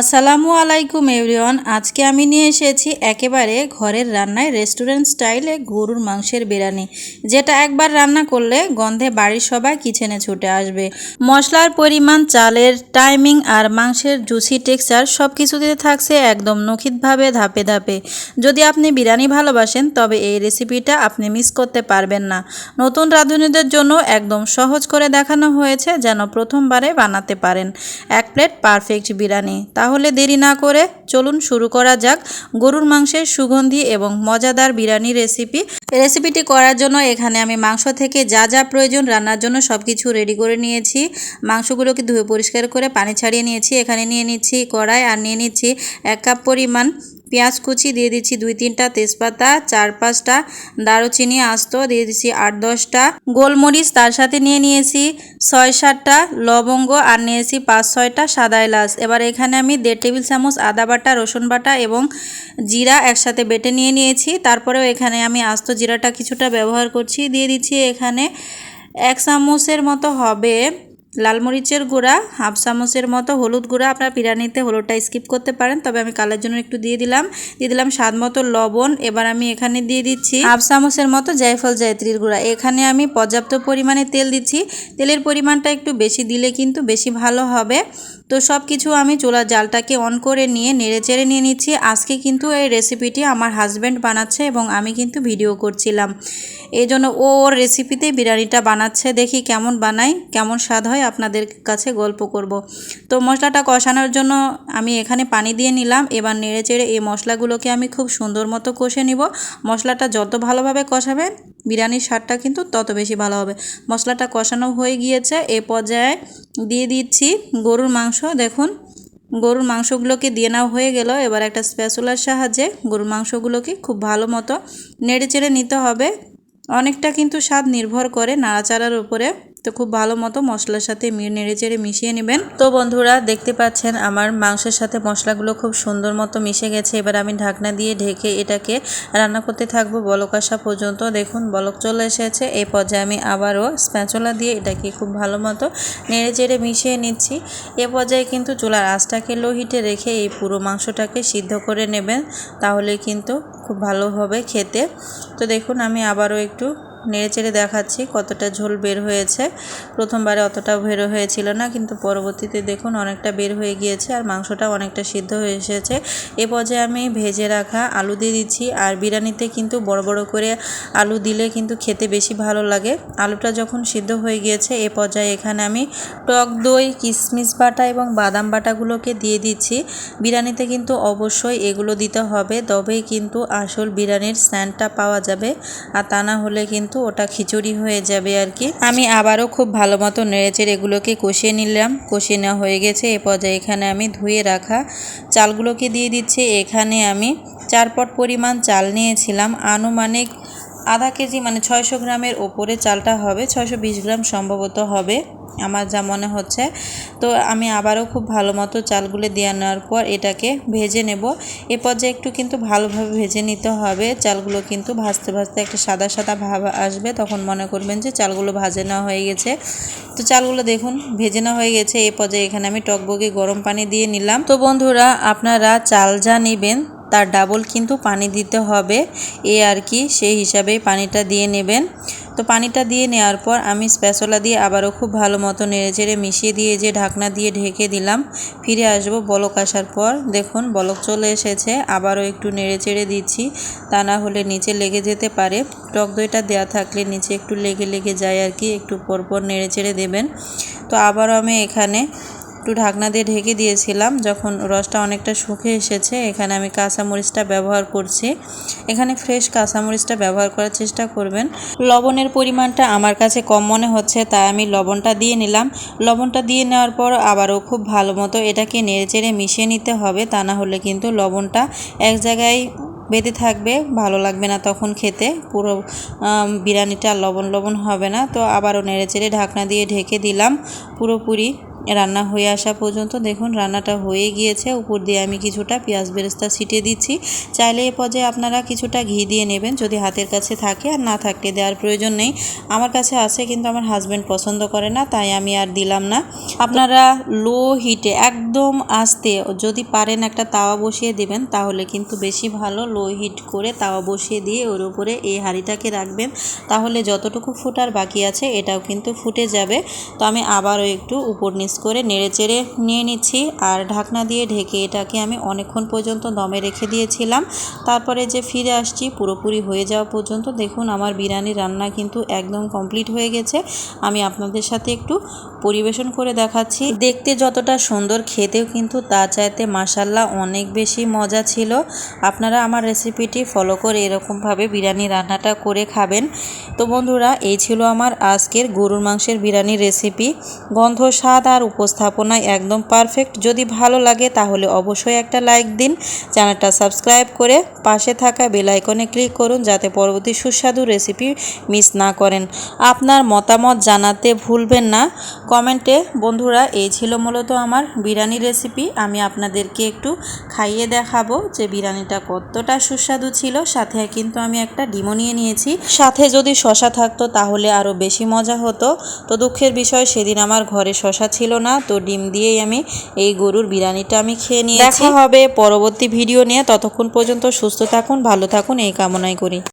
আসসালামু আলাইকুম এভরিওয়ান। আজকে আমি নিয়ে এসেছি একেবারে ঘরের রান্নায় রেস্টুরেন্ট স্টাইলে গরুর মাংসের বিরিয়ানি, যেটা একবার রান্না করলে গন্ধে বাড়ির সবাই কিচেনে ছুটে আসবে। মশলার পরিমাণ, চালের টাইমিং আর মাংসের জুসি টেক্সচার সব কিছুতে থাকছে একদম নখিতভাবে ধাপে ধাপে। যদি আপনি বিরিয়ানি ভালোবাসেন, তবে এই রেসিপিটা আপনি মিস করতে পারবেন না। নতুন রাঁধুনিদের জন্য একদম সহজ করে দেখানো হয়েছে যেন প্রথমবারে বানাতে পারেন। এক প্লেট পারফেক্ট বিরিয়ানি। তাহলে দেরি না করে চলুন শুরু করা যাক। গরুর মাংসের সুগন্ধি এবং মজাদার বিরিয়ানি রেসিপি রেসিপিটি করার জন্য এখানে আমি মাংস থেকে যা যা প্রয়োজন রান্নার জন্য সব কিছু রেডি করে নিয়েছি। মাংসগুলোকে ধুয়ে পরিষ্কার করে পানি ছাড়িয়ে নিয়েছি। এখানে নিয়ে নিচ্ছি কড়াই আর নিয়ে নিচ্ছি এক কাপ পরিমাণ পেঁয়াজ কুচি দিয়ে দিচ্ছি দুই তিনটা তেজপাতা, চার পাঁচটা দারুচিনি আস্ত দিয়ে দিচ্ছি আট দশটা গোলমরিচ তার সাথে নিয়ে নিয়েছি ছয় সাতটা লবঙ্গ আর নিয়েছি পাঁচ ছয়টা সাদা এলাচ। এবার এখানে আমি দেড় টেবিল চামচ আদা বাটা, রসুন বাটা এবং জিরা একসাথে বেটে নিয়ে নিয়েছি। তারপরেও এখানে আমি আস্ত জিরাটা কিছুটা ব্যবহার করছি। দিয়ে দিচ্ছি এখানে এক চামচের মতো হবে লাল মরিচের গুঁড়া, হাফ চামচের মতো হলুদ গুঁড়া আপনার বিরিয়ানিতে হলুদটা স্কিপ করতে পারেন, তবে আমি কালার জন্য একটু দিয়ে দিলাম। দিয়ে দিলাম স্বাদ মতো লবণ, এবার আমি এখানে দিয়ে দিচ্ছি হাফ চামচের মতো জায়ফল জায়ত্রীর গুঁড়া। এখানে আমি পর্যাপ্ত পরিমাণে তেল দিচ্ছি। তেলের পরিমাণটা একটু বেশি দিলে কিন্তু বেশি ভালো হবে। তো সব কিছু আমি চুলার জালটাকে অন করে নিয়ে নেড়ে চেড়ে নিয়ে নিচ্ছি। আজকে কিন্তু এই রেসিপিটি আমার হাজব্যান্ড বানাচ্ছে এবং আমি কিন্তু ভিডিও করছিলাম। এই জন্য ও ওর রেসিপিতেই বিরিয়ানিটা বানাচ্ছে। দেখি কেমন বানাই কেমন স্বাদ হয়, আপনাদের কাছে গল্প করব। তো মশলাটা কষানোর জন্য আমি এখানে পানি দিয়ে নিলাম। এবার নেড়ে চেড়ে এই মশলাগুলোকে আমি খুব সুন্দর মতো কষে নিব। মশলাটা যত ভালোভাবে কষাবেন, বিরিয়ানির স্বাদটা কিন্তু তত বেশি ভালো হবে। মশলাটা কষানো হয়ে গিয়েছে। এ পর্যায়ে দিয়ে দিচ্ছি গরুর মাংস দেখুন। গরুর মাংসগুলোকে দিয়ে নেওয়া হয়ে গেল। এবার একটা স্প্যাচুলার সাহায্যে গরুর মাংসগুলোকে খুব ভালো মতো নেড়ে চেড়ে নিতে হবে। অনেকটা কিন্তু স্বাদ নির্ভর করে নাড়াচাড়ার উপরে। তো খুব ভালো মতো মশলার সাথে নেড়ে চেড়ে মিশিয়ে নেবেন। তো বন্ধুরা, দেখতে পাচ্ছেন আমার মাংসের সাথে মশলাগুলো খুব সুন্দর মতো মিশে গেছে। এবার আমি ঢাকনা দিয়ে ঢেকে এটাকে রান্না করতে থাকব বলক আসা পর্যন্ত। দেখুন, বলক চলে এসেছে। এই পর্যায়ে আমি আবারও স্প্যাচলা দিয়ে এটাকে খুব ভালো মতো নেড়ে চেড়ে মিশিয়ে নিচ্ছি। এ পর্যায়ে কিন্তু চুলার আঁচটাকে লো হিটে রেখে এই পুরো মাংসটাকে সিদ্ধ করে নেবেন। তাহলে কিন্তু খুব ভালো হবে খেতে। তো দেখুন, আমি আবারও একটু নেড়ে চেড়ে দেখাচ্ছি কতটা ঝোল বের হয়েছে। প্রথমবারে অতটা বের হয়েছিল না, কিন্তু পরবর্তীতে দেখুন অনেকটা বের হয়ে গিয়েছে আর মাংসটা অনেকটা সিদ্ধ হয়ে এসেছে। এ পর্যায়ে আমি ভেজে রাখা আলু দিয়ে দিচ্ছি আর বিরিয়ানিতে কিন্তু বড় বড় করে আলু দিলে কিন্তু খেতে বেশি ভালো লাগে। আলুটা যখন সিদ্ধ হয়ে গিয়েছে, এ পর্যায়ে এখানে আমি টক দই কিশমিশ বাটা এবং বাদাম বাটাগুলোকে দিয়ে দিচ্ছি। বিরিয়ানিতে কিন্তু অবশ্যই এগুলো দিতে হবে, তবেই কিন্তু আসল বিরিয়ানির স্যান্ডটা পাওয়া যাবে। আর তা না হলে কিন্তু কিন্তু ওটা খিচুড়ি হয়ে যাবে আর কি। আমি আবারও খুব ভালো মতো নেড়েচেড়ে এগুলোকে কষিয়ে নিলাম। কষিয়ে নেওয়া হয়ে গেছে। এ পর্যায়ে এখানে আমি ধুয়ে রাখা চালগুলোকে দিয়ে দিচ্ছি। এখানে আমি চার পট পরিমাণ চাল নিয়েছিলাম। আনুমানিক আধা কেজি মানে ছয়শো গ্রামের ওপরে চালটা হবে। ছয়শো বিশ গ্রাম সম্ভবত হবে। আমার যা মনে হচ্ছে। তো আমি আবারও খুব ভালো মতো চালগুলো দিয়ে নেওয়ার পর এটাকে ভেজে নেব। এ পর্যায়ে একটু কিন্তু ভালোভাবে ভেজে নিতে হবে। চালগুলো কিন্তু ভাজতে ভাজতে একটা সাদা সাদা ভাব আসবে। তখন মনে করবেন যে চালগুলো ভাজে নেওয়া হয়ে গেছে। তো চালগুলো দেখুন, ভেজে নেওয়া হয়ে গেছে। এ পর্যায়ে এখানে আমি টকবগে গরম পানি দিয়ে নিলাম। তো বন্ধুরা, আপনারা চাল যা নেবেন তার ডাবল কিন্তু পানি দিতে হবে। এ আর কি, সেই হিসাবেই পানিটা দিয়ে নেবেন। তো পানিটা দিয়ে নেওয়ার পর আমি স্প্যাচলা দিয়ে আবারও খুব ভালো মতো নেড়ে চেড়ে মিশিয়ে দিয়ে যে ঢাকনা দিয়ে ঢেকে দিলাম, ফিরে আসব বলক আসার পর। দেখুন, বলক চলে এসেছে, আবারও একটু নেড়ে চেড়ে দিচ্ছি, তা না হলে নিচে লেগে যেতে পারে। টক দইটা দেওয়া থাকলে নিচে একটু লেগে লেগে যায় আর কি, একটু পরপর নেড়ে চেড়ে দেবেন। তো আবারও আমি এখানে একটু ঢাকনা দিয়ে ঢেকে দিয়েছিলাম, যখন রসটা অনেকটা শুকে এসেছে, এখানে আমি কাঁচামরিচটা ব্যবহার করছি। এখানে ফ্রেশ কাঁচামরিচটা ব্যবহার করার চেষ্টা করবেন। লবণের পরিমাণটা আমার কাছে কম মনে হচ্ছে, তাই আমি লবণটা দিয়ে নিলাম। লবণটা দিয়ে নেওয়ার পর আবারও খুব ভালো মতো এটাকে নেড়ে চেড়ে মিশিয়ে নিতে হবে, তা না হলে কিন্তু লবণটা এক জায়গায় বেঁধে থাকবে, ভালো লাগবে না তখন খেতে। পুরো বিরিয়ানিটা লবণ লবণ হবে না, তো আবারও নেড়ে চেড়ে ঢাকনা দিয়ে ঢেকে দিলাম পুরোপুরি। রান্না হয়ে আসা পর্যন্ত দেখুন, রান্নাটা হয়ে গিয়েছে। উপর দিয়ে আমি কিছুটা পেঁয়াজ বেরেস্তা ছিটিয়ে দিচ্ছি। চাইলে এ পর্যায়ে আপনারা কিছুটা ঘি দিয়ে নেবেন যদি হাতের কাছে থাকে আর না থাকলে দেওয়ার প্রয়োজন নেই। আমার কাছে আছে কিন্তু আমার হাজব্যান্ড পছন্দ করে না, তাই আমি আর দিলাম না। আপনারা লো হিটে একদম আস্তে যদি পারেন একটা তাওয়া বসিয়ে দেবেন, তাহলে কিন্তু বেশি ভালো লো হিট করে তাওয়া বসিয়ে দিয়ে ওর উপরে এই হাঁড়িটাকে রাখবেন। তাহলে যতটুকু ফুটার বাকি আছে, এটাও কিন্তু ফুটে যাবে। তো আমি আবারও একটু উপর নিচ করে নেড়ে চেড়ে নিয়ে নিচ্ছি আর ঢাকনা দিয়ে ঢেকে এটাকে আমি অনেকক্ষণ পর্যন্ত দমে রেখে দিয়েছিলাম। তারপরে যে ফিরে আসছি, পুরোপুরি হয়ে যাওয়া পর্যন্ত দেখুন আমার বিরিয়ানি রান্না কিন্তু একদম কমপ্লিট হয়ে গেছে। আমি আপনাদের সাথে একটু পরিবেশন করে দেখাচ্ছি। দেখতে যতটা সুন্দর, খেতেও কিন্তু তা চাইতে মাসাল্লাহ অনেক বেশি মজা ছিল। আপনারা আমার রেসিপিটি ফলো করে এরকমভাবে বিরিয়ানি রান্নাটা করে খাবেন। তো বন্ধুরা, এই ছিল আমার আজকের গরুর মাংসের বিরিয়ানি রেসিপি। গন্ধ স্বাদ আর উপস্থাপনায় একদম পারফেক্ট যদি ভালো লাগে তাহলে অবশ্যই একটা লাইক দিন। চ্যানেলটা সাবস্ক্রাইব করে পাশে থাকা বেল আইকনে ক্লিক করুন যাতে পরবর্তী সুস্বাদু রেসিপি মিস না করেন। আপনার মতামত জানাতে ভুলবেন না। কমেন্টে বন্ধুরা, এই ছিল মূলত আমার বিরিয়ানি রেসিপি আমি আপনাদেরকে একটু খাইয়ে দেখাবো যে বিরিয়ানিটা কতটা সুস্বাদু ছিল। সাথে কিন্তু আমি একটা ডিমও নিয়ে নিয়েছি। সাথে যদি শশা থাকতো তাহলে আরও বেশি মজা হতো। তো দুঃখের বিষয়, সেদিন আমার ঘরে শশা ছিল না, তো ডিম দিয়েই আমি এই গরুর বিরিয়ানিটা আমি খেয়ে নিয়েছি। দেখা হবে পরবর্তী ভিডিও নিয়ে। ততক্ষণ পর্যন্ত সুস্থ থাকুন, ভালো থাকুন, এই কামনাই করি।